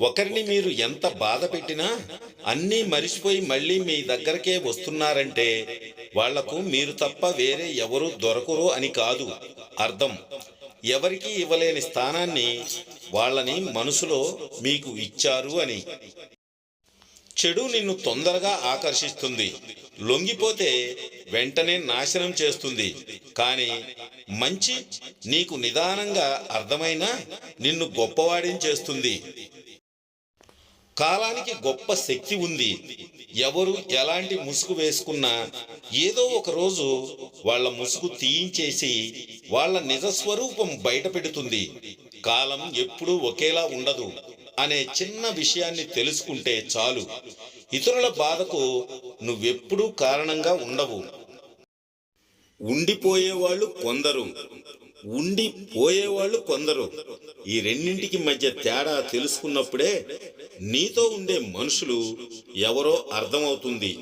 ఒకరిని మీరు ఎంత బాధ పెట్టినా అన్నీ మరిచిపోయి మళ్ళీ మీ దగ్గరకే వస్తున్నారంటే వాళ్ళకు మీరు తప్ప వేరే ఎవరు దొరకరు అని కాదు అర్థం. ఎవరికి ఇవ్వలేని స్థానాన్ని వాళ్ళని మనసులో మీకు ఇచ్చారు అని. చెడు నిన్ను తొందరగా ఆకర్షిస్తుంది. లొంగిపోతే వెంటనే నాశనం చేస్తుంది. కానీ మంచి నీకు నిదానంగా అర్థమైనా నిన్ను గొప్పవాడిని చేస్తుంది. కాలానికి గొప్ప శక్తి ఉంది. ఎవరు ఎలాంటి ముసుగు వేసుకున్నా ఏదో ఒక రోజు వాళ్ళ ముసుగు తీయించేసి వాళ్ళ నిజస్వరూపం బయట పెడుతుంది. కాలం ఎప్పుడూ ఒకేలా ఉండదు అనే చిన్న విషయాన్ని తెలుసుకుంటే చాలు. ఇతరుల బాధకు నువ్వెప్పుడూ కారణంగా ఉండవు. ఉండిపోయేవాళ్ళు కొందరు. ఉండి పోయేవాళ్ళు కొందరు. ఈ రెండింటికి మధ్య తేడా తెలుసుకున్నప్పుడే నీతో ఉండే మనుషులు ఎవరో అర్థమవుతుంది.